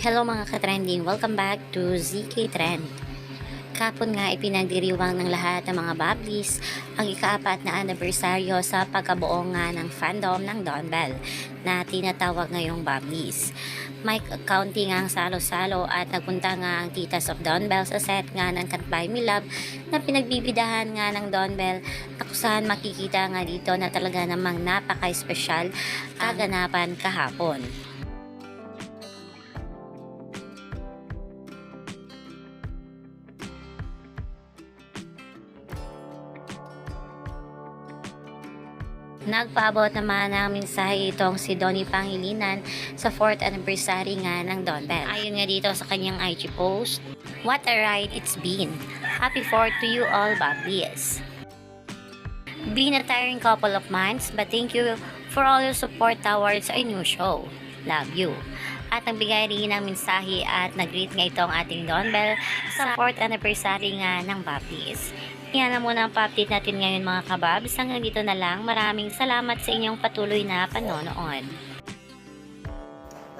Hello mga ka-trending, welcome back to ZK Trend. Kapon nga ipinagdiriwang ng lahat ng mga Bablis ang ikaapat na anibersaryo sa pagkabuo nga ng fandom ng Don Bell na tinatawag ngayong Bablis. May counting ang salo-salo at nagpunta nga ang titas of Don Bell sa set nga ng Can't Me Love na pinagbibidahan nga ng Don Bell saan makikita nga dito na talaga namang napaka-espesyal kaganapan kahapon. Nagpaabot naman ng mensahe itong si Donnie Pangilinan sa 4th anniversary nga ng Don Bell. Ayon nga dito sa kanyang IG post, What a ride it's been. Happy 4th to you all, Bablis. Been a tiring couple of months, but thank you for all your support towards our new show. Love you. At nagbigay rin ng mensahe at nag-greet nga itong ating Don Bell sa 4th anniversary nga ng Bablis. Yan na muna ang pa-update natin ngayon mga kababs. Hanggang dito na lang. Maraming salamat sa inyong patuloy na panonood.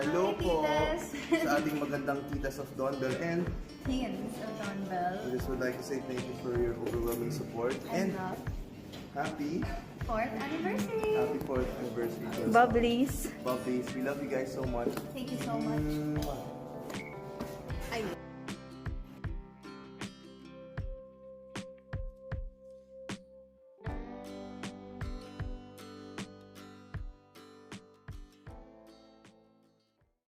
Hello po sa ating magandang titas of Donbell and Hints of Don Bell. I just would like to say thank you for your overwhelming support and And happy, fourth anniversary. happy 4th anniversary. Bubblies. Bubblies. We love you guys so much. Thank you so much.